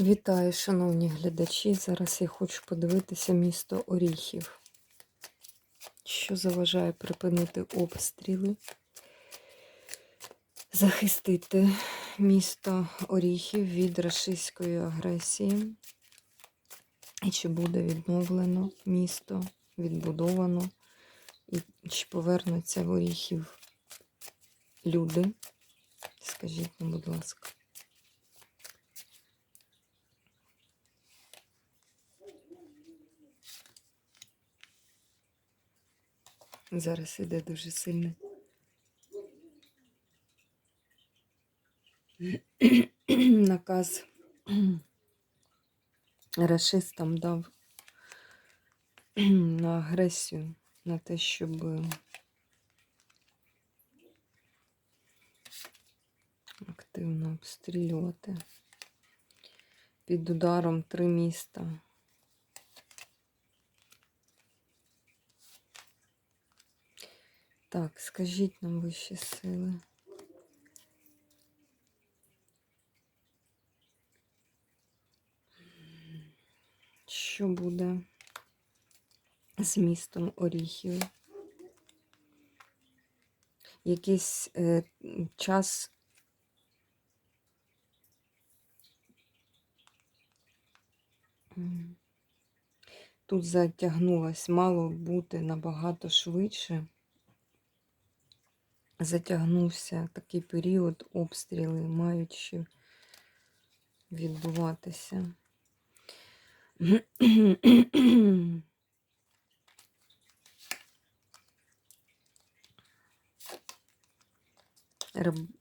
Вітаю, шановні глядачі. Зараз я хочу подивитися місто Оріхів. Що заважає припинити обстріли, захистити місто Оріхів від рашистської агресії. І чи буде відновлено місто, відбудовано, і чи повернуться в Оріхів люди? Скажіть нам, будь ласка. Зараз іде дуже сильно. Наказ расистам дав на агресію, на те, щоб активно обстрілювати під ударом три міста. Так, скажіть нам вищі сили. Що буде з містом Оріхів? Якийсь е, час тут затягнулось, мало бути набагато швидше затягнувся такий період, обстріли мають ще відбуватися.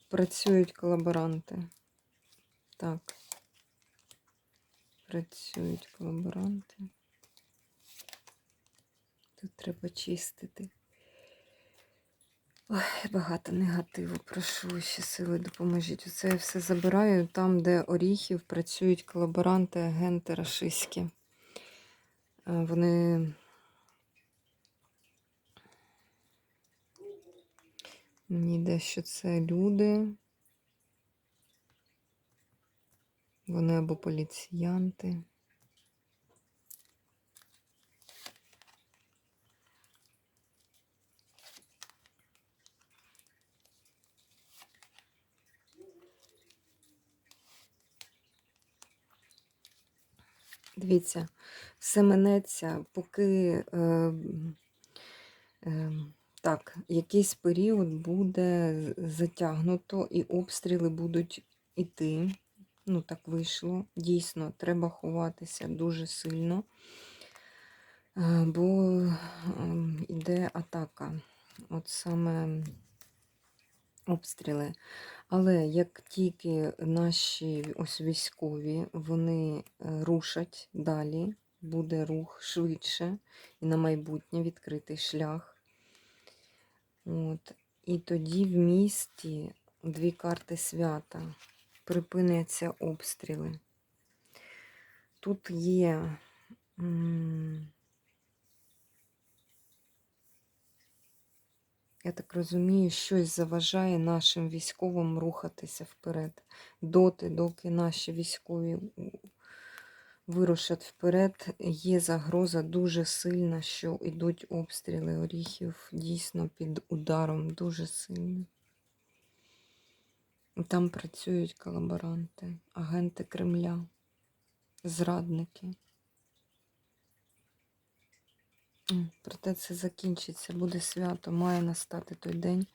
Працюють колаборанти. Так. Працюють колаборанти. Тут треба чистити. Ой, багато негативу. Прошу ще сили допоможіть. Оце я все забираю там, де оріхів працюють колаборанти, агенти рашистські. Е, Вони. Мені йде, що це люди. Вони або поліціянти. Дивіться, все минеться, поки е, е, так, якийсь період буде затягнуто і обстріли будуть іти. Ну, так вийшло. Дійсно, треба ховатися дуже сильно, е, бо йде атака. От саме обстріли. Але як тільки наші ось військові вони е, рушать далі, буде рух швидше і на майбутнє відкритий шлях. От. І тоді в місті дві карти свята припиняться обстріли. Тут є. Я так розумію, щось заважає нашим військовим рухатися вперед. Доти, доки наші військові вирушать вперед, є загроза дуже сильна, що йдуть обстріли оріхів дійсно під ударом дуже сильно. Там працюють колаборанти, агенти Кремля, зрадники. Проте це закінчиться, буде свято, має настати той день.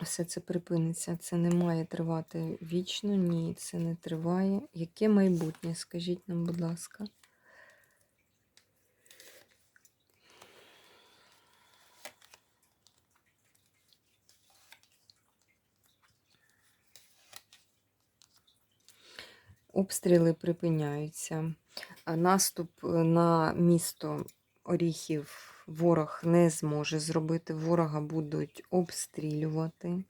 Все це припиниться. Це не має тривати вічно, ні, це не триває. Яке майбутнє? Скажіть нам, будь ласка. Обстріли припиняються. Наступ е, на місто Оріхів ворог не зможе зробити. Ворога будуть обстрілювати.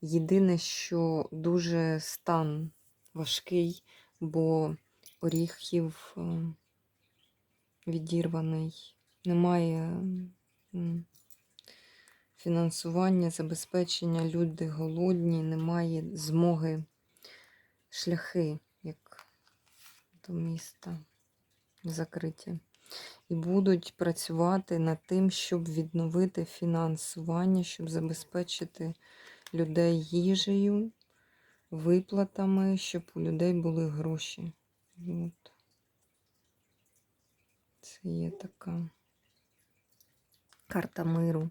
Єдине, що дуже стан важкий, бо Оріхів е, відірваний, немає фінансування, забезпечення, люди голодні, немає змоги шляхи, до міста закриті. І будуть працювати над тим, щоб відновити фінансування, щоб забезпечити людей їжею, виплатами, щоб у людей були гроші. От. Це є така карта миру.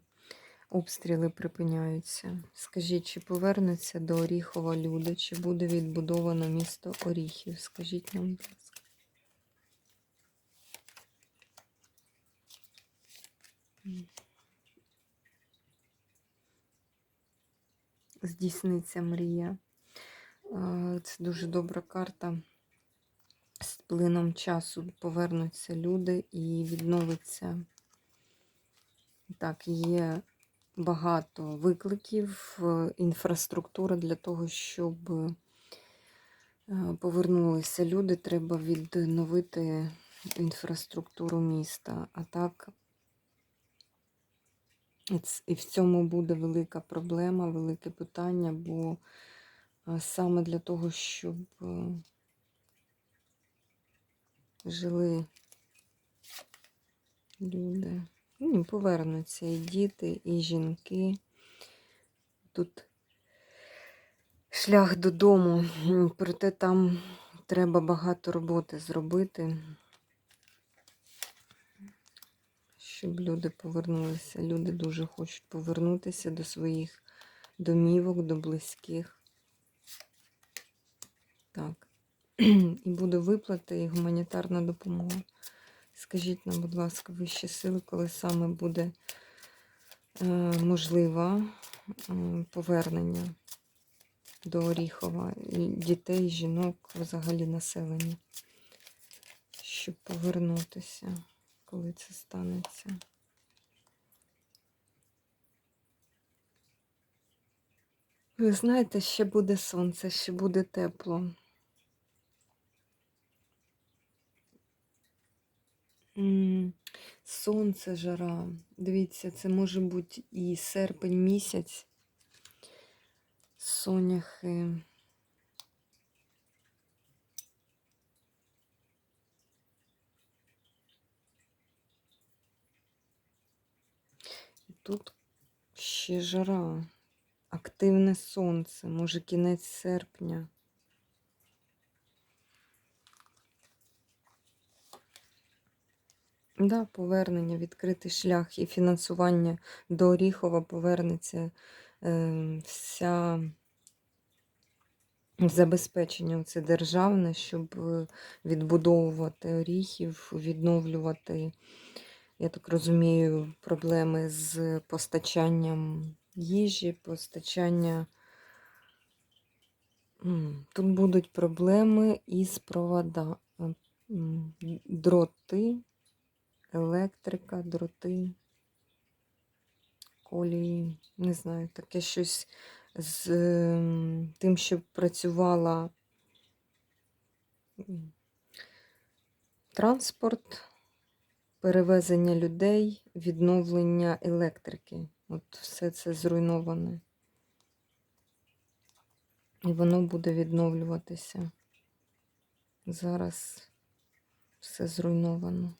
Обстріли припиняються. Скажіть, чи повернуться до Оріхова люди, чи буде відбудовано місто Оріхів? Скажіть нам, будь ласка. Здійсниться мрія. Це дуже добра карта. З плином часу повернуться люди і відновиться. Так, є багато викликів, е, інфраструктура для того, щоб е, повернулися люди, треба відновити інфраструктуру міста. А так, і в цьому буде велика проблема, велике питання, бо е, саме для того, щоб жили люди. Ну, і повернуться і діти, і жінки. Тут шлях додому, проте там треба багато роботи зробити, щоб люди повернулися. Люди дуже хочуть повернутися до своїх домівок, до близьких. Так. І буде виплати і гуманітарна допомога. Скажіть нам, будь ласка, вищі сили, коли саме буде е, можливе повернення до Оріхова дітей, жінок, взагалі населення, щоб повернутися, коли це станеться. Ви знаєте, ще буде сонце, ще буде тепло. Сонце, жара. Дивіться, це може бути і серпень місяць. Соняхи. Тут ще жара. Активне сонце, може кінець серпня. Да, повернення, відкритий шлях і фінансування до Оріхова повернеться е, вся забезпечення це державне, щоб е, відбудовувати Оріхів, відновлювати, я так розумію, проблеми з постачанням їжі, постачання. Тут будуть проблеми із провода, дроти електрика, дроти, колії, не знаю, таке щось з ем, тим, щоб працювала транспорт, перевезення людей, відновлення електрики. От все це зруйноване. І воно буде відновлюватися. Зараз все зруйновано.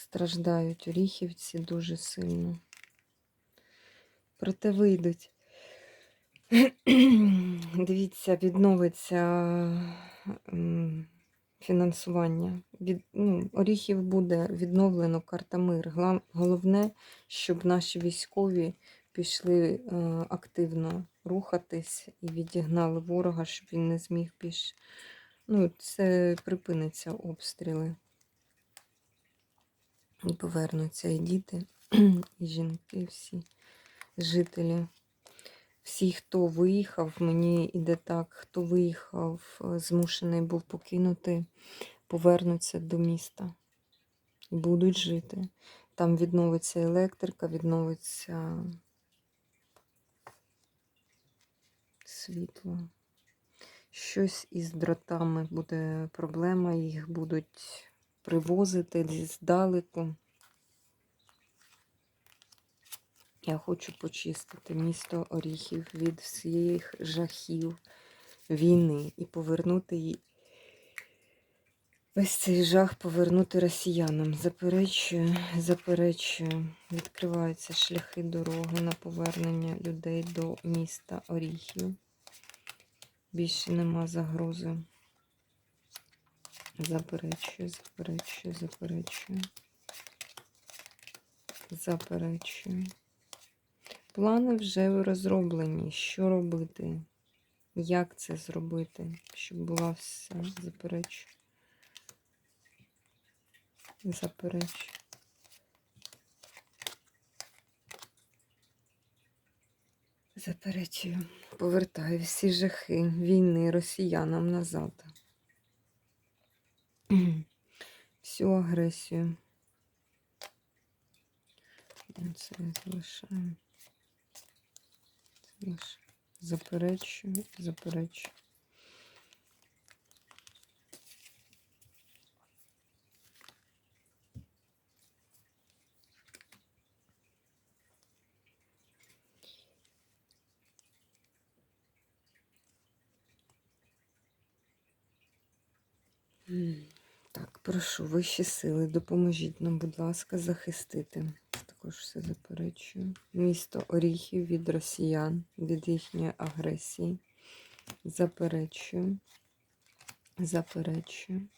Страждають оріхівці дуже сильно. Проте вийдуть. Дивіться, відновиться фінансування. Від, ну, оріхів буде відновлено карта мир. Головне, щоб наші військові пішли е, активно рухатись і відігнали ворога, щоб він не зміг більше. Ну, це припиниться обстріли. І повернуться і діти, і жінки, всі жителі. Всі, хто виїхав, мені іде так, хто виїхав, е, змушений був покинути, повернуться до міста і будуть жити. Там відновиться електрика, відновиться світло. Щось із дротами буде проблема, їх будуть привозити десь здалеку. Я хочу почистити місто Оріхів від всіх жахів, війни і повернути її. Весь цей жах повернути росіянам. Заперечую, заперечую. Відкриваються шляхи дороги на повернення людей до міста Оріхів. Більше нема загрози. Заперечую, заперечую, заперечую. Заперечую. Плани вже розроблені. Що робити? Як це зробити? Щоб була вся заперечую. Заперечую. Заперечую. Повертаю всі жахи війни росіянам назад. Всю агресію. Це залишаємо. Залиш- Заперечую, заперечую. М, Так, прошу, вищі сили, допоможіть нам, будь ласка, захистити. Також все заперечую. Місто Оріхів від росіян, від їхньої агресії. Заперечую. Заперечую.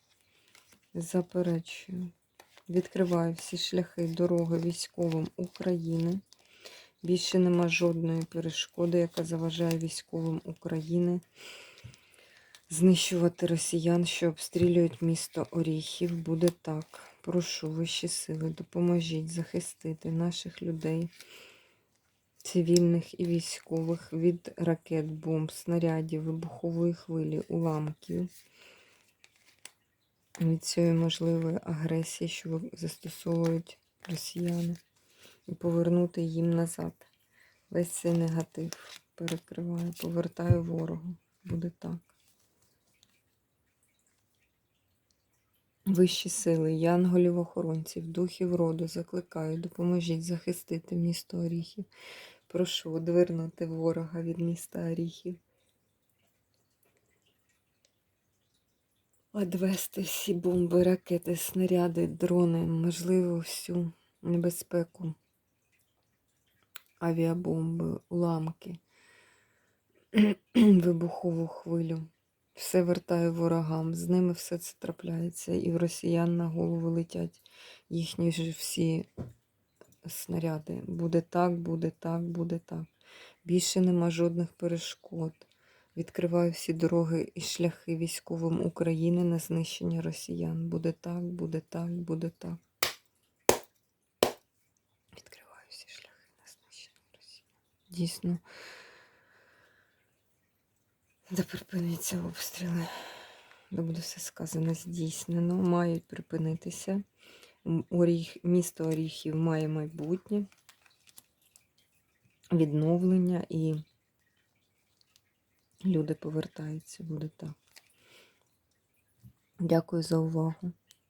Заперечую. Відкриваю всі шляхи дороги військовим України. Більше нема жодної перешкоди, яка заважає військовим України знищувати росіян, що обстрілюють місто Оріхів. Буде так. Прошу вищі сили, допоможіть захистити наших людей, цивільних і військових від ракет, бомб, снарядів, вибухової хвилі, уламків. Від цієї можливої агресії, що застосовують росіяни, і повернути їм назад. Весь цей негатив перекриваю, повертаю ворогу. Буде так. Вищі сили, янголів охоронців, духів роду закликаю, допоможіть захистити місто Оріхів. Прошу одвернути ворога від міста Оріхів. Одвести всі бомби, ракети, снаряди, дрони, можливо, всю небезпеку, авіабомби, уламки, вибухову хвилю. Все вертаю ворогам, з ними все це трапляється, і в росіян на голову летять їхні ж всі снаряди. Буде так, буде так, буде так. Більше нема жодних перешкод. Відкриваю всі дороги і шляхи військовим України на знищення росіян. Буде так, буде так, буде так. Відкриваю всі шляхи на знищення росіян. Дійсно. Де припиняться обстріли, де буде все сказано здійснено, мають припинитися. Оріх, місто Оріхів має майбутнє, відновлення і люди повертаються, буде так. Дякую за увагу.